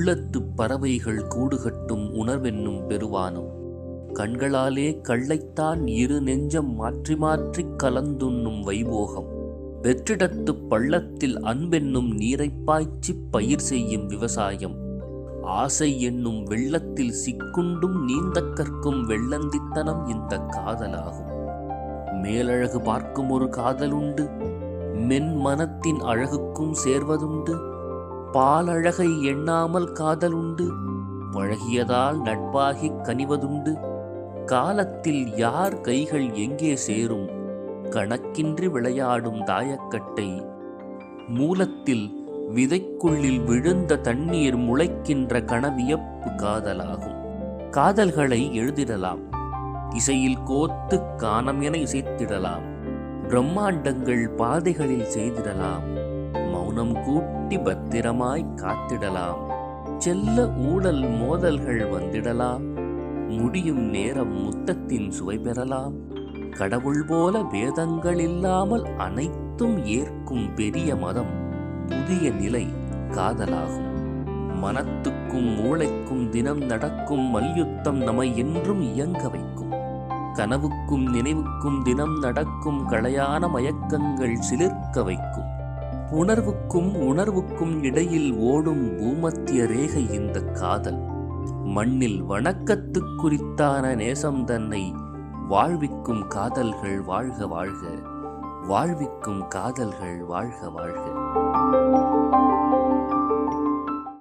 உள்ளத்துப் பறவைகள் கூடுகட்டும் உணர்வென்னும் பெருவானம் கண்களாலே கள்ளைத்தான் இரு நெஞ்சம் மாற்றி மாற்றிக் கலந்துண்ணும் வைபோகம். வெற்றிடத்து பள்ளத்தில் அன்பென்னும் நீரைப் பாய்ச்சிப் பயிர் செய்யும் விவசாயம். ஆசை என்னும் வெள்ளத்தில் சிக்குண்டும் நீந்த கற்கும் வெள்ளந்தித்தனம் இந்த காதலாகும். மேலழகு பார்க்கும் ஒரு காதலுண்டு. மென் மனத்தின் அழகுக்கும் சேர்வதுண்டு. பாலழகை எண்ணாமல் காதலுண்டு. பழகியதால் நட்பாகிக் கனிவதுண்டு. காலத்தில் யார் கைகள் எங்கே சேரும்? கணக்கின்றி விளையாடும் தாயக்கட்டை. மூலத்தில் விதைக்குள்ளில் விழுந்த தண்ணீர் முளைக்கின்ற கனவியப்பு காதலாகும். காதல்களை எழுதிடலாம். இசையில் கோத்து கானம் என இசைத்திடலாம். பிரம்மாண்டங்கள் பாதைகளில் செய்திடலாம். மௌனம் கூட்டி பத்திரமாய் காத்திடலாம். செல்ல ஊழல் மோதல்கள் வந்திடலாம். முடியும் நேரம் முத்தத்தின் சுவை பெறலாம். கடவுள் போல வேதங்கள் இல்லாமல் அனைத்தும் ஏற்கும் பெரிய மதம் புதிய நிலை காதலாகும். மனத்துக்கும் மூளைக்கும் தினம் நடக்கும் மல்யுத்தம் நம்மை என்றும் இயங்க வைக்கும். கனவுக்கும் நினைவுக்கும் தினம் நடக்கும் களையான மயக்கங்கள் சிலிர்க்க வைக்கும். உணர்வுக்கும் உணர்வுக்கும் இடையில் ஓடும் பூமத்திய ரேகை இந்த காதல். மண்ணில் வணக்கத்துக்குறித்தான நேசம் தன்னை வாழ்விக்கும் காதல்கள் வாழ்க வாழ்க வாழ்விக்கும் காதல்கள் வாழ்க வாழ்க.